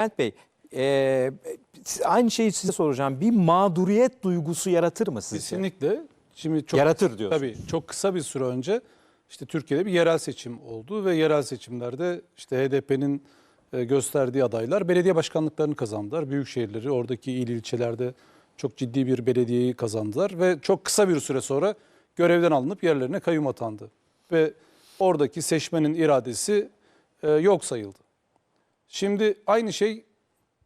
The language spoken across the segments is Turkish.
Bülent Bey, e, aynı şeyi size soracağım. Bir mağduriyet duygusu yaratır mı sizce? Kesinlikle. Şimdi çok Yaratır diyorsun. Tabii çok kısa bir süre önce işte Türkiye'de bir yerel seçim oldu ve yerel seçimlerde işte HDP'nin e, gösterdiği adaylar belediye başkanlıklarını kazandılar. Büyük şehirleri, oradaki il ilçelerde çok ciddi bir belediyeyi kazandılar ve çok kısa bir süre sonra görevden alınıp yerlerine kayyum atandı. Ve oradaki seçmenin iradesi e, yok sayıldı. Şimdi aynı şey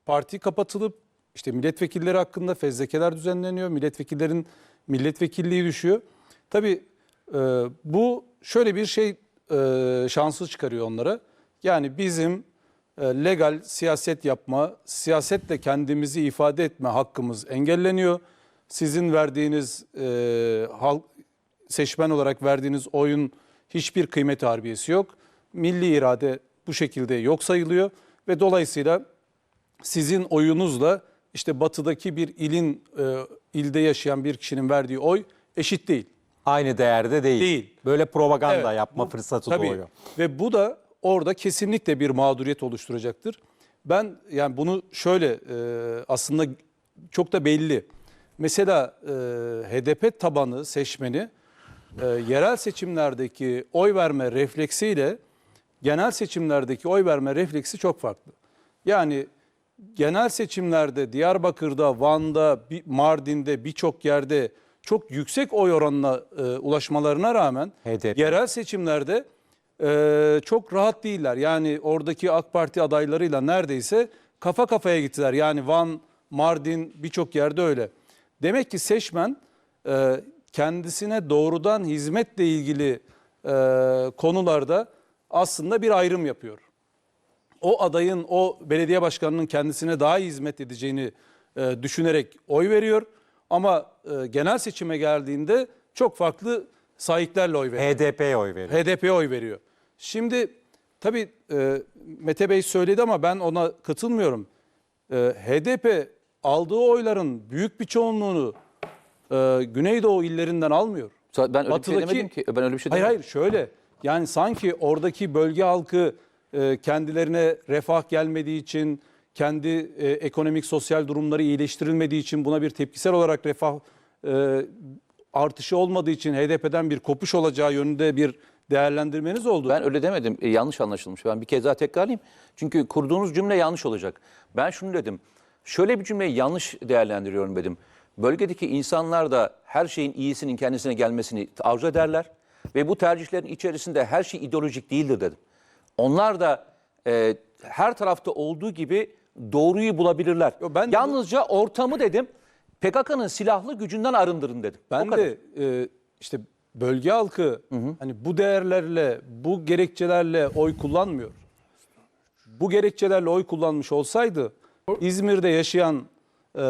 parti kapatılıp işte milletvekilleri hakkında fezlekeler düzenleniyor. Milletvekillerin milletvekilliği düşüyor. Tabii e, bu şöyle bir şey e, şansı çıkarıyor onlara. Yani bizim e, legal siyaset yapma, siyasetle kendimizi ifade etme hakkımız engelleniyor. Sizin verdiğiniz e, halk seçmen olarak verdiğiniz oyun hiçbir kıymeti harbiyesi yok. Milli irade bu şekilde yok sayılıyor ve dolayısıyla sizin oyunuzla işte batıdaki bir ilin e, ilde yaşayan bir kişinin verdiği oy eşit değil. Aynı değerde değil. Değil. Böyle propaganda Evet, yapma bu- fırsatı tabii. doğuyor. Ve bu da orada kesinlikle bir mağduriyet oluşturacaktır. Ben yani bunu şöyle e, aslında çok da belli. Mesela e, HDP tabanı seçmeni e, yerel seçimlerdeki oy verme refleksiyle genel seçimlerdeki oy verme refleksi çok farklı. Yani genel seçimlerde Diyarbakır'da, Van'da, Mardin'de birçok yerde çok yüksek oy oranına e, ulaşmalarına rağmen HDP. yerel seçimlerde e, çok rahat değiller. Yani oradaki AK Parti adaylarıyla neredeyse kafa kafaya gittiler. Yani Van, Mardin birçok yerde öyle. Demek ki seçmen e, kendisine doğrudan hizmetle ilgili e, konularda aslında bir ayrım yapıyor o adayın, o belediye başkanının kendisine daha iyi hizmet edeceğini e, düşünerek oy veriyor. Ama e, genel seçime geldiğinde çok farklı sahiplerle oy veriyor. HDP'ye oy veriyor. HDP'ye oy veriyor. Şimdi tabii e, Mete Bey söyledi ama ben ona katılmıyorum. E, HDP aldığı oyların büyük bir çoğunluğunu e, Güneydoğu illerinden almıyor. Ben öyle bir şey Batıdaki- demedim ki. Ben öyle bir şey Hayır demedim. hayır şöyle yani sanki oradaki bölge halkı e, kendilerine refah gelmediği için kendi e, ekonomik sosyal durumları iyileştirilmediği için buna bir tepkisel olarak refah e, artışı olmadığı için HDP'den bir kopuş olacağı yönünde bir değerlendirmeniz oldu. Ben öyle demedim. E, yanlış anlaşılmış. Ben bir kez daha tekrarlayayım. Çünkü kurduğunuz cümle yanlış olacak. Ben şunu dedim. Şöyle bir cümleyi yanlış değerlendiriyorum dedim. Bölgedeki insanlar da her şeyin iyisinin kendisine gelmesini arzu ederler. Ve bu tercihlerin içerisinde her şey ideolojik değildir dedim. Onlar da e, her tarafta olduğu gibi doğruyu bulabilirler. Yo, ben de bu- Yalnızca ortamı dedim PKK'nın silahlı gücünden arındırın dedim. Ben de e, işte bölge halkı hani bu değerlerle, bu gerekçelerle oy kullanmıyor. Bu gerekçelerle oy kullanmış olsaydı İzmir'de yaşayan e,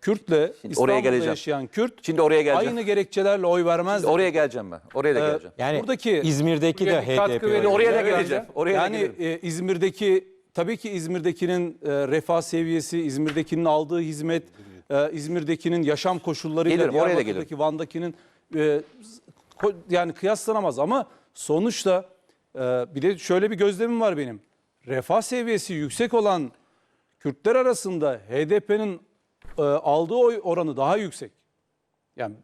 Kürt'le İstanbul'da geleceğim. yaşayan Kürt Şimdi oraya geleceğim. aynı gerekçelerle oy vermezdi. Oraya geleceğim ben. Oraya da Ee, geleceğim. Yani Buradaki- İzmir'deki de Buraya katkı HDP. Oraya da geleceğim. Oraya da yani gelirim. e, İzmir'deki tabii ki İzmir'dekinin e, refah seviyesi, İzmir'dekinin aldığı hizmet, e, İzmir'dekinin yaşam koşullarıyla Gelirim, oraya da Diyarbakır'daki, Van'dakinin e, ko- yani kıyaslanamaz ama sonuçta e, bir de şöyle bir gözlemim var benim. Refah seviyesi yüksek olan Kürtler arasında HDP'nin e, aldığı oy oranı daha yüksek. Yani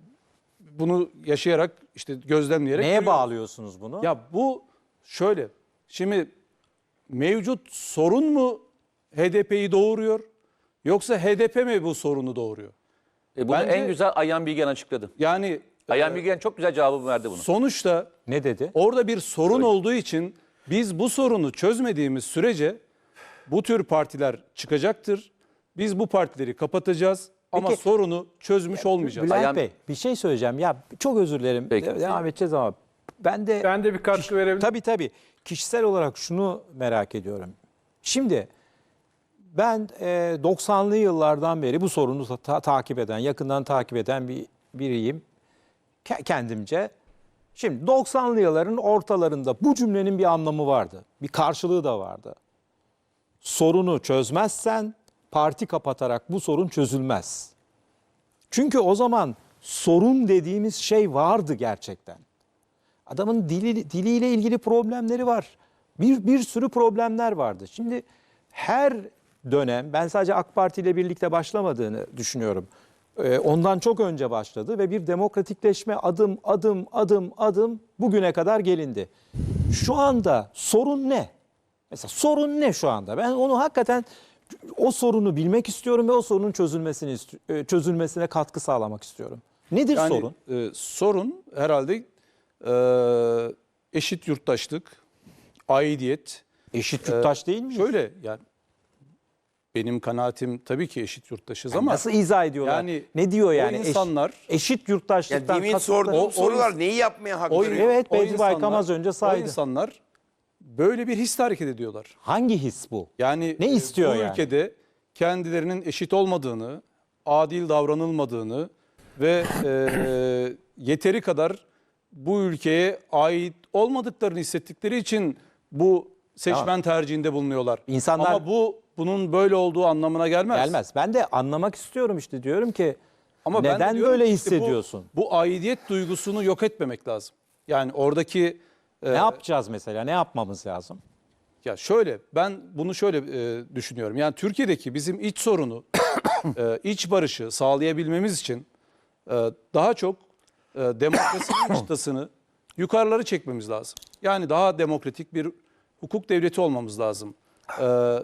bunu yaşayarak işte gözlemleyerek Neye görüyorum. bağlıyorsunuz bunu? Ya bu şöyle. Şimdi mevcut sorun mu HDP'yi doğuruyor? Yoksa HDP mi bu sorunu doğuruyor? E bunu bence- en güzel Ayhan Bilgen açıkladı. Yani Ayhan Bilgen çok güzel cevabı verdi bunu. sonuçta Ne dedi? orada bir sorun olduğu için biz bu sorunu çözmediğimiz sürece bu tür partiler çıkacaktır. Biz bu partileri kapatacağız ama Peki- sorunu çözmüş olmayacağız. Bülent Ayhan- Bey bir şey söyleyeceğim. Ya çok özür dilerim. Peki. De- Devam edeceğiz ama ben de Ben de bir katkı verebilirim. Tabii tabii. Kişisel olarak şunu merak ediyorum. Şimdi ben e, 90'lı yıllardan beri bu sorunu ta- takip eden, yakından takip eden bir biriyim. Ke- kendimce. Şimdi 90'lı yılların ortalarında bu cümlenin bir anlamı vardı. Bir karşılığı da vardı. Sorunu çözmezsen parti kapatarak bu sorun çözülmez. Çünkü o zaman sorun dediğimiz şey vardı gerçekten. Adamın dili, diliyle ilgili problemleri var. Bir, bir sürü problemler vardı. Şimdi her dönem ben sadece AK Parti ile birlikte başlamadığını düşünüyorum. Ee, Ondan çok önce başladı ve bir demokratikleşme adım adım adım adım bugüne kadar gelindi. Şu anda sorun ne? Mesela sorun ne şu anda? Ben onu hakikaten o sorunu bilmek istiyorum ve o sorunun çözülmesini e, çözülmesine katkı sağlamak istiyorum. Nedir Yani sorun? e, sorun herhalde e, eşit yurttaşlık, aidiyet. Eşit yurttaş değil mi? Şöyle yani benim kanaatim tabii ki eşit yurttaşız ama Nasıl izah ediyorlar? yani ne diyor o yani? Eş- insanlar- eşit Yani yurttaşlıktan demin kasıtlı- sorduğum o- sorular neyi yapmaya hak o, veriyor? Evet, o Baykam insanlar- az önce saydı. O insanlar böyle bir hisle hareket ediyorlar. Hangi his bu? Yani Ne e, istiyor bu yani? ülkede kendilerinin eşit olmadığını, adil davranılmadığını ve e, yeteri kadar bu ülkeye ait olmadıklarını hissettikleri için bu seçmen tercihinde bulunuyorlar. İnsanlar- Ama bu bunun böyle olduğu anlamına gelmez. Gelmez. Ben de anlamak istiyorum işte diyorum ki Ama ben neden diyorum böyle ki işte bu- hissediyorsun? Bu, aidiyet duygusunu yok etmemek lazım. Yani oradaki e, ne yapacağız mesela? Ne yapmamız lazım? Ya şöyle ben bunu şöyle e, düşünüyorum. Yani Türkiye'deki bizim iç sorunu, e, iç barışı sağlayabilmemiz için e, daha çok e, demokrasinin çıtasını yukarıları çekmemiz lazım. Yani daha demokratik bir hukuk devleti olmamız lazım. E,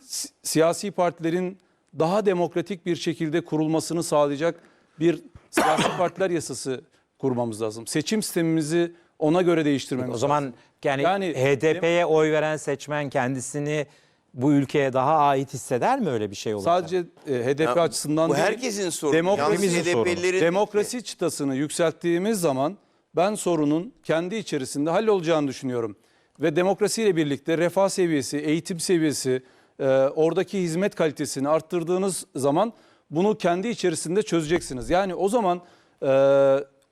si- siyasi partilerin daha demokratik bir şekilde kurulmasını sağlayacak bir siyasi partiler yasası kurmamız lazım. Seçim sistemimizi ona göre değiştirmemiz O zaman yani, Yani HDP'ye oy veren seçmen kendisini bu ülkeye daha ait hisseder mi öyle bir şey olursa? Sadece e, HDP Ya, açısından bu değil, herkesin sorunu. Demokrasi, Yalnız HDP'lilerin demokrasi çıtasını yükselttiğimiz zaman ben sorunun kendi içerisinde hallolacağını düşünüyorum. Ve demokrasiyle birlikte refah seviyesi, eğitim seviyesi, e, oradaki hizmet kalitesini arttırdığınız zaman bunu kendi içerisinde çözeceksiniz. Yani o zaman e,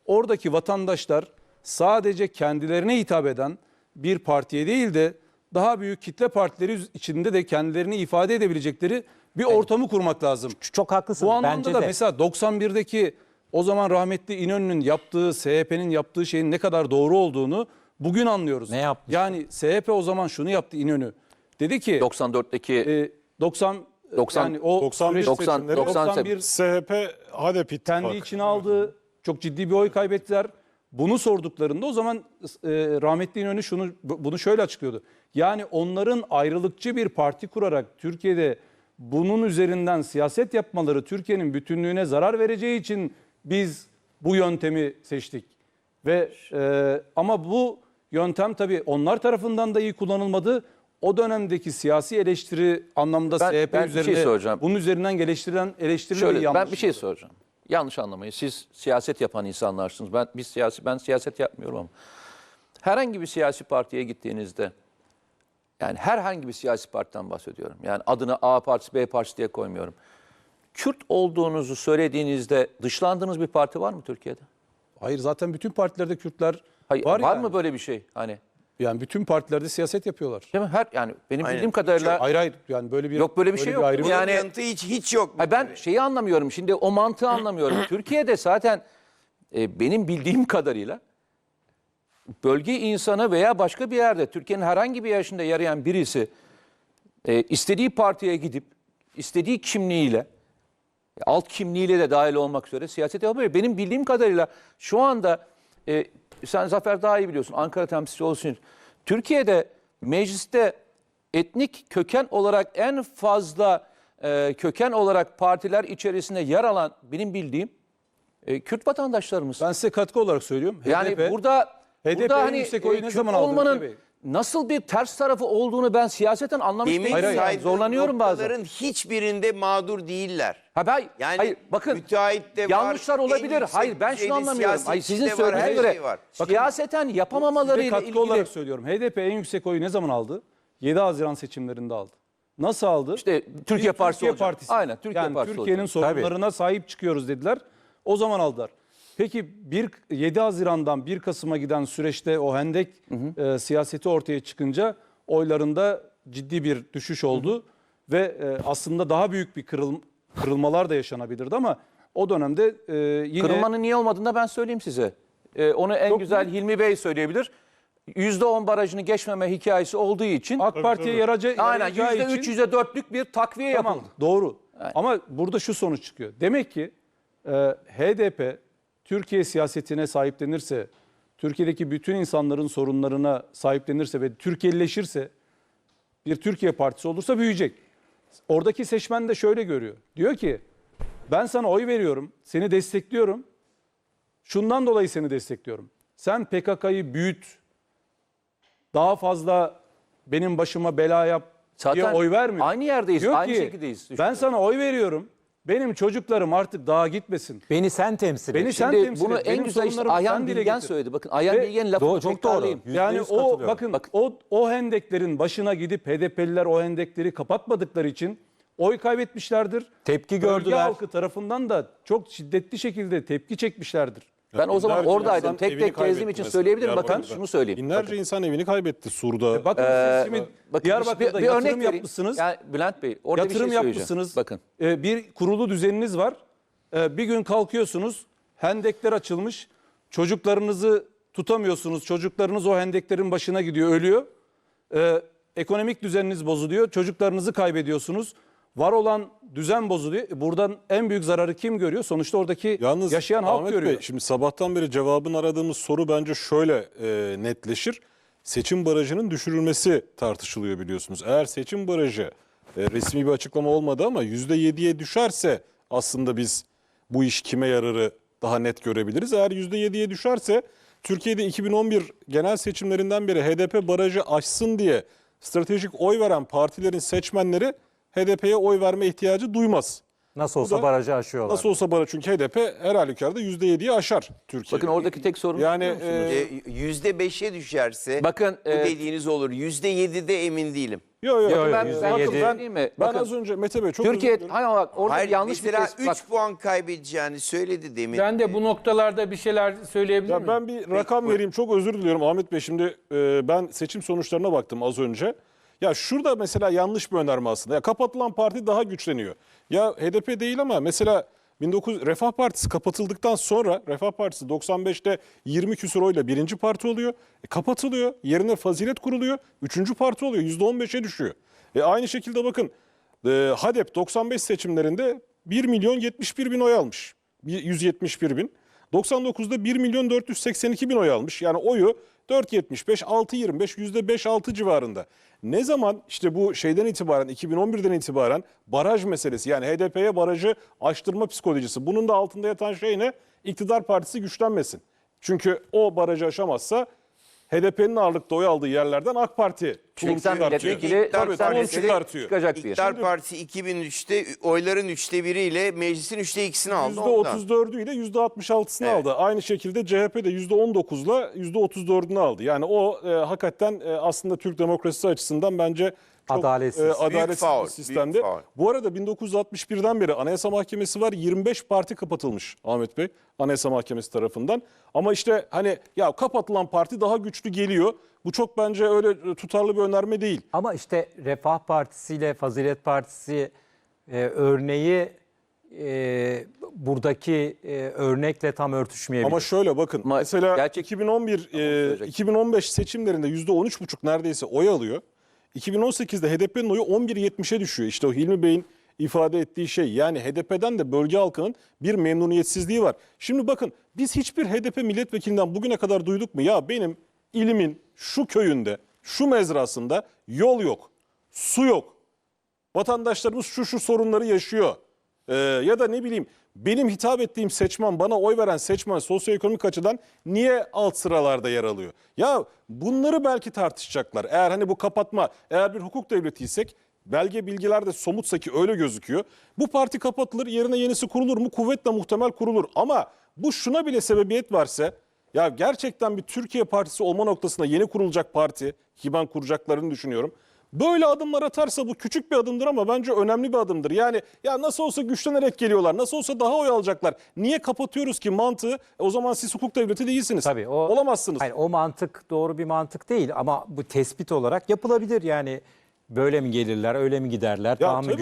oradaki vatandaşlar sadece kendilerine hitap eden bir partiye değil de daha büyük kitle partileri içinde de kendilerini ifade edebilecekleri bir ortamı kurmak lazım. Çok haklısın. Bu anlamda Bence da de. mesela 91'deki o zaman rahmetli İnönü'nün yaptığı, SHP'nin yaptığı şeyin ne kadar doğru olduğunu bugün anlıyoruz. Ne yapmış? Yani SHP o zaman şunu yaptı İnönü. Dedi ki 94'teki e, 90 90 yani o 91 süreç- 90 90 91 SHP HDP ittifakı. kendi içine aldı. Çok ciddi bir oy kaybettiler. Bunu sorduklarında o zaman e, rahmetli İnönü şunu bunu şöyle açıklıyordu. Yani onların ayrılıkçı bir parti kurarak Türkiye'de bunun üzerinden siyaset yapmaları Türkiye'nin bütünlüğüne zarar vereceği için biz bu yöntemi seçtik. Ve e, ama bu yöntem tabii onlar tarafından da iyi kullanılmadı. O dönemdeki siyasi eleştiri anlamında Ben- SHP ben şey üzerine soracağım. bunun üzerinden eleştirilen eleştiri de Şöyle yanlış. ben bir şey soracağım. Yanlış anlamayın. Siz siyaset yapan insanlarsınız. Ben biz siyasi ben siyaset yapmıyorum ama herhangi bir siyasi partiye gittiğinizde yani herhangi bir siyasi partiden bahsediyorum. Yani adını A partisi, B partisi diye koymuyorum. Kürt olduğunuzu söylediğinizde dışlandığınız bir parti var mı Türkiye'de? Hayır zaten bütün partilerde Kürtler Hayır, var, var, yani. mı böyle bir şey? Hani Yani bütün partilerde siyaset yapıyorlar. değil mi? Her yani benim Aynen. bildiğim kadarıyla Hayır hayır yani böyle bir Yok, böyle bir şey yok. ayrım- Bunun Yani- yanıtı hiç hiç yok. Hayır, ben şeyi anlamıyorum. Şimdi o mantığı anlamıyorum. Türkiye'de zaten e, benim bildiğim kadarıyla bölge insanı veya başka bir yerde Türkiye'nin herhangi bir yaşında yarayan birisi e, istediği partiye gidip istediği kimliğiyle alt kimliğiyle de dahil olmak üzere siyaset yapabilir. Benim bildiğim kadarıyla şu anda e, sen Zafer daha iyi biliyorsun Ankara temsilcisi olsun. Türkiye'de mecliste etnik köken olarak en fazla e, köken olarak partiler içerisinde yer alan benim bildiğim e, Kürt vatandaşlarımız. Ben size katkı olarak söylüyorum. yani HDP, burada HDP burada hani yüksek e, oyu ne Kürt zaman aldı olmanın? Nasıl bir ters tarafı olduğunu ben siyaseten anlamış Demin değilim. Yani saydığım Zorlanıyorum bazen. noktaların hiçbirinde mağdur değiller. Ha ben, Yani hayır bakın müteahhit de var, yanlışlar en olabilir. yüksek Hayır ben şunu anlamıyorum. Hayır sizin de var, her söylediğinize göre şey var. siyaseten Size yapamamalarıyla katkı ilgili olarak söylüyorum. HDP en yüksek oyu ne zaman aldı? 7 Haziran seçimlerinde aldı. Nasıl aldı? İşte Türkiye Partisi olacak. Partisi. Aynen, Türkiye yani Partisi Türkiye'nin olacak. sorunlarına sahip çıkıyoruz dediler. O zaman aldılar. Peki bir 7 Haziran'dan 1 Kasım'a giden süreçte o hendek e, siyaseti ortaya çıkınca oylarında ciddi bir düşüş oldu ve e, aslında daha büyük bir kırıl, kırılmalar da yaşanabilirdi ama o dönemde e, yine Kırılmanın niye olmadığını da ben söyleyeyim size. Ee, onu en güzel Hilmi Bey söyleyebilir. %10 barajını geçmeme hikayesi olduğu için AK Parti'ye yaraca, aynen yarayacağı %3 için- %4'lük bir takviye Tamam yapıldı. doğru. Ama burada şu sonuç çıkıyor. Demek ki e, HDP Türkiye siyasetine sahiplenirse, Türkiye'deki bütün insanların sorunlarına sahiplenirse ve Türkiye'leşirse bir Türkiye partisi olursa büyüyecek. Oradaki seçmen de şöyle görüyor. Diyor ki ben sana oy veriyorum, seni destekliyorum. Şundan dolayı seni destekliyorum. Sen PKK'yı büyüt, daha fazla benim başıma bela yap diye Zaten oy vermiyor. aynı yerdeyiz, Diyor aynı ki, şekildeyiz. Ben sana oy veriyorum. Benim çocuklarım artık dağa gitmesin. Beni sen temsil Beni et. sen Şimdi temsil bunu et. en Benim güzel işte sorunlarımı Ayhan dile Bilgen getir. söyledi. Bakın Ayhan Ve- Bilgen'in lafını Doğru, çok doğru. Yani %100 o katılıyorum. bakın Bak- o o hendeklerin başına gidip HDP'liler o hendekleri kapatmadıkları için oy kaybetmişlerdir. Tepki Bölge gördüler. halkı tarafından da çok şiddetli şekilde tepki çekmişlerdir. Ben o zaman oradaydım. Tek tek gezdiğim için söyleyebilirim. Bakın şunu söyleyeyim. Binlerce insan evini kaybetti Sur'da. Bakın siz şimdi Bakın Diyarbakır'da bir, bir yatırım örnek yapmışsınız. Yani Bülent Bey orada yatırım bir şey yapmışsınız. Bakın. Ee, bir kurulu düzeniniz var. Ee, bir gün kalkıyorsunuz. Hendekler açılmış. Çocuklarınızı tutamıyorsunuz. Çocuklarınız o hendeklerin başına gidiyor, ölüyor. Ee, ekonomik düzeniniz bozuluyor. Çocuklarınızı kaybediyorsunuz. Var olan düzen bozuluyor. Buradan en büyük zararı kim görüyor? Sonuçta oradaki Yalnız yaşayan halk Ahmet görüyor. Bey şimdi sabahtan beri cevabını aradığımız soru bence şöyle e, netleşir. Seçim barajının düşürülmesi tartışılıyor biliyorsunuz. Eğer seçim barajı e, resmi bir açıklama olmadı ama %7'ye düşerse aslında biz bu iş kime yararı daha net görebiliriz. Eğer %7'ye düşerse Türkiye'de 2011 genel seçimlerinden beri HDP barajı aşsın diye stratejik oy veren partilerin seçmenleri HDP'ye oy verme ihtiyacı duymaz. Nasıl olsa da- barajı aşıyorlar. Nasıl olsa baraj çünkü HDP her halükarda %7'yi aşar Türkiye. Bakın oradaki tek sorun yani e, E, Yüzde beşe düşerse Bakın, bu e, dediğiniz olur. Yüzde yedide emin değilim. yo, yo, Yo, yo, ben- %7. ben- bakın ben, Değil mi? ben Bakın, az önce Mete Bey çok Türkiye özür diliyorum. hayır ama bak orada Hayır, yanlış bir tespit. 3 Bak, puan kaybedeceğini söyledi demin. Ben de bu noktalarda bir şeyler söyleyebilir Ya miyim? ben bir rakam vereyim çok özür diliyorum Ahmet Bey. Şimdi e, ben seçim sonuçlarına baktım az önce. Ya şurada mesela yanlış bir önerme aslında. Ya kapatılan parti daha güçleniyor. Ya HDP değil ama mesela 19 Refah Partisi kapatıldıktan sonra Refah Partisi 95'te 20 küsur oyla birinci parti oluyor. E, kapatılıyor. Yerine Fazilet kuruluyor. Üçüncü parti oluyor. %15'e düşüyor. E, aynı şekilde bakın e, HADEP 95 seçimlerinde 1 milyon 71 bin oy almış. Bir- 171 bin. 99'da 1 milyon 482 bin oy almış. Yani oyu 4.75, 6.25, %5-6 civarında. Ne zaman işte bu şeyden itibaren 2011'den itibaren baraj meselesi yani HDP'ye barajı aştırma psikolojisi. Bunun da altında yatan şey ne? İktidar partisi güçlenmesin. Çünkü o barajı aşamazsa HDP'nin ağırlıkta oy aldığı yerlerden AK Parti tulum 80 çıkartıyor. milletvekili Tabii, 80 tulum milletvekili çıkartıyor. çıkacak diye. İktidar Partisi 2003'te oyların üçte biriyle meclisin üçte ikisini aldı. ondan. %34'ü ile %66'sını aldı. Aynı şekilde CHP de %19'la %34'ünü aldı. Yani o e, hakikaten e, aslında Türk demokrasisi açısından bence çok Adaletsiz. e, adaletsiz faul, bir sistemde. faul. Bu arada 1961'den beri Anayasa Mahkemesi var. 25 parti kapatılmış Ahmet Bey Anayasa Mahkemesi tarafından. Ama işte hani ya kapatılan parti daha güçlü geliyor. Bu çok bence öyle e, tutarlı bir önerme değil. Ama işte Refah Partisi ile Fazilet Partisi e, örneği e, buradaki e, örnekle tam örtüşmeyebilir. Ama şöyle bakın Ama mesela gerçek- 2011 e, söyleyecektim. 2015 seçimlerinde %13,5 neredeyse oy alıyor. 2018'de HDP'nin oyu 11.70'e düşüyor. İşte o Hilmi Bey'in ifade ettiği şey yani HDP'den de bölge halkının bir memnuniyetsizliği var. Şimdi bakın biz hiçbir HDP milletvekilinden bugüne kadar duyduk mu? Ya benim ilimin şu köyünde, şu mezrasında yol yok, su yok. Vatandaşlarımız şu şu sorunları yaşıyor. Ee, ya da ne bileyim benim hitap ettiğim seçmen, bana oy veren seçmen sosyoekonomik açıdan niye alt sıralarda yer alıyor? Ya bunları belki tartışacaklar. Eğer hani bu kapatma, eğer bir hukuk devletiysek belge bilgiler de somutsa ki öyle gözüküyor. Bu parti kapatılır, yerine yenisi kurulur mu? Kuvvetle muhtemel kurulur. Ama bu şuna bile sebebiyet verse ya gerçekten bir Türkiye Partisi olma noktasında yeni kurulacak parti ki ben kuracaklarını düşünüyorum. Böyle adımlar atarsa bu küçük bir adımdır ama bence önemli bir adımdır. Yani ya nasıl olsa güçlenerek geliyorlar. Nasıl olsa daha oy alacaklar. Niye kapatıyoruz ki mantığı? E, o zaman siz hukuk devleti değilsiniz. Tabii o Olamazsınız. Hayır, o mantık doğru bir mantık değil ama bu tespit olarak yapılabilir yani böyle mi gelirler, öyle mi giderler, Ya tabii